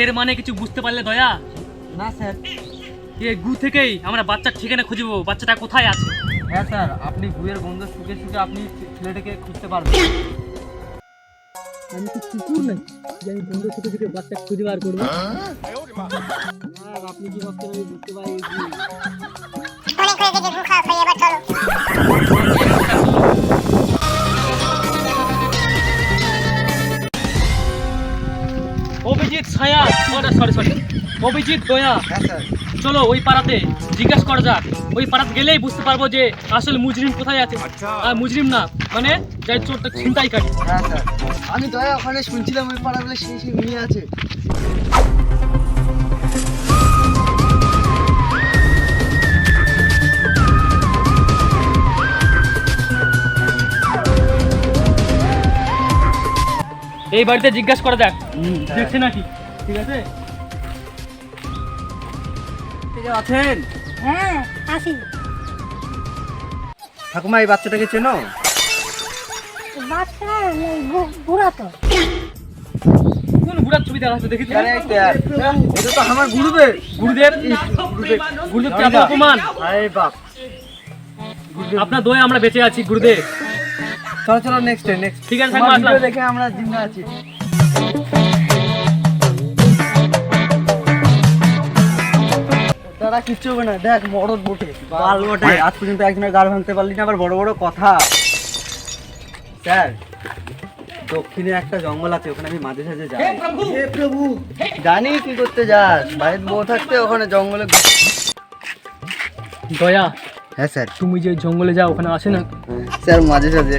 এর মানে কিছু বুঝতে পারলে দয়া? না স্যার। এ গু থেকেই আমরা বাচ্চার ঠিকানা খুঁজবো বাচ্চাটা কোথায় আছে? হ্যাঁ স্যার আপনি গুয়ের গন্ধ শুকে শুকে আপনি ছেলেটাকে খুঁজতে পারবেন। আমি কি কুকুর নাকি? যে আমি বন্ধু থেকে থেকে বাচ্চা খুঁজে বার করব? আপনি কি ভাবছেন আমি বুঝতে পারি অনেক হয়ে গেছে গু খাওয়া এবার চলো। অভিজিৎ ছায়া। সরি সরি অভিজিৎ দয়া। হ্যাঁ চলো ওই পাড়াতে জিজ্ঞাসা করা যাক। ওই পাড়াতে গেলেই বুঝতে পারব যে আসল মুজরিম কোথায় আছে। আর মুজরিম না মানে যাই চোরটা ছিনতাই কাটি হ্যাঁ আমি দয়া ওখানে শুনছিলাম ওই পাড়া বলে সেই সেই মিলে আছে। এই বাড়িতে জিজ্ঞাসা করা যাক হ্যাঁ। দেখছে নাকি? ঠিক আছে? আছেন? হ্যাঁ আসি ঠাকুমা এই বাচ্চাটাকে চেনো? বাচ্চা বুড়া তো। কোন বুড়ার ছবি দেখা দেখি তো? এটা তো আমার গুরুদেব। গুরুদেব? গুরুদেব। কি আপনার বাপ। আপনার দয়ে আমরা বেঁচে আছি গুরুদেব। চলো চলো নেক্সট নেক্সট ঠিক আছে দেখে আমরা জিন্দা আছি। দাদা কিচ্ছু হবে না দেখ মরদ বটে। বাল বটে। আজ পর্যন্ত একজনের গাড় ভাঙতে পারলি না আবার বড় বড় কথা। স্যার দক্ষিণে একটা জঙ্গল আছে ওখানে আমি মাঝে সাঝে যাই। হে প্রভু! জানি কি করতে যাস। বাড়িতে বউ থাকতে ওখানে জঙ্গলে দয়া হ্যাঁ স্যার। তুমি যে জঙ্গলে যাও ওখানে আসে না? স্যার মাঝে সাঝে।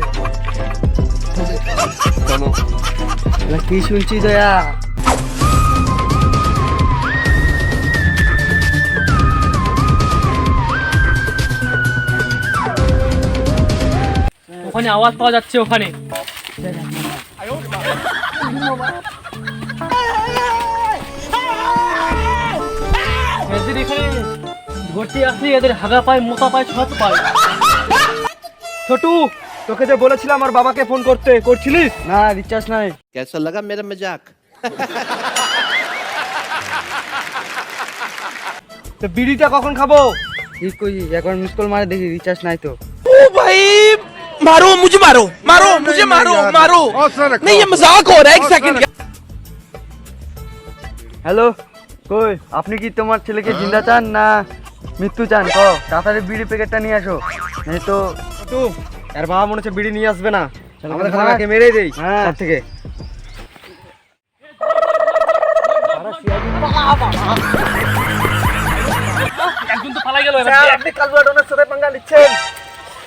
কি শুনছি দয়া? ওখানে আওয়াজ পাওয়া যাচ্ছে ওখানে। এদের এখানে ভর্তি আসলে এদের হাগা পায় মোতা পায় সব পায়। ছোটু তোকে যে বলেছিলাম আমার বাবাকে ফোন করতে করছিলিস না রিচার্জ নাই कैसा लगा मेरा मजाक তো বিড়িটা কখন খাবো ঠিক কই একবার মিস কল মারে দেখি রিচার্জ নাই তো ओ भाई मारो मुझे मारो मारो मुझे मारो मारो नहीं ये मजाक हो रहा है एक सेकंड হ্যালো কই আপনি কি তোমার ছেলেকে জিন্দা চান না মৃত্যু চান ক তাড়াতাড়ি বিড়ি প্যাকেটটা নিয়ে আসো এই তো এর বাবা মনে হচ্ছে বিড়ি নিয়ে আসবে না। আমাদের খালাকে মেরেই দেই হ্যাঁ। থেকে। একজন তো পালাই গেল স্যার আপনি কালুয়াডনের সাথে পাঙ্গা নিচ্ছেন।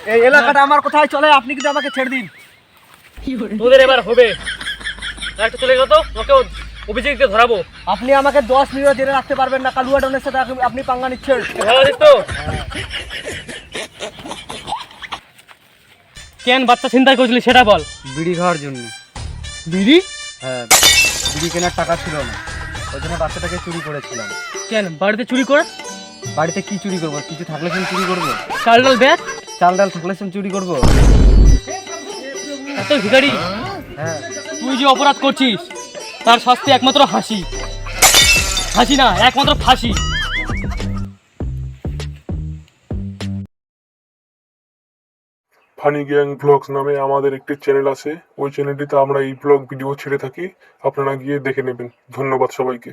এই এলাকাটা আমার কোথায় চলে আপনি কিন্তু আমাকে ছেড়ে দিন। তোদের এবার হবে। একটা চলে গেল তো ওকে অভিযোগকে ধরাবো। আপনি আমাকে দশ মিনিট জেলে রাখতে পারবেন না কালুয়াডনের সাথে আপনি- আপনি পাঙ্গা নিচ্ছেন। তো। কেন বাচ্চা চিন্তা করেছিলি সেটা বল। বিড়ি খাওয়ার জন্য। বিড়ি? হ্যাঁ বিড়ি কেনার টাকা ছিল না। ওই জন্য বাচ্চাটাকে চুরি করেছিলাম। কেন? বাড়িতে চুরি করে। বাড়িতে কি চুরি করব? কিছু থাকলে সেম চুরি করব। চাল ডাল ব্যাগ চাল ডাল থাকলে সেম চুরি করব। এত ভিখারি। হ্যাঁ। তুই যে অপরাধ করছিস তার শাস্তি একমাত্র হাসি। হাসি না একমাত্র ফাঁসি। ফানি গ্যাং ব্লগস নামে আমাদের একটি চ্যানেল আছে। ওই চ্যানেলটিতে আমরা এই ব্লগ ভিডিও ছেড়ে থাকি। আপনারা গিয়ে দেখে নেবেন। ধন্যবাদ সবাইকে।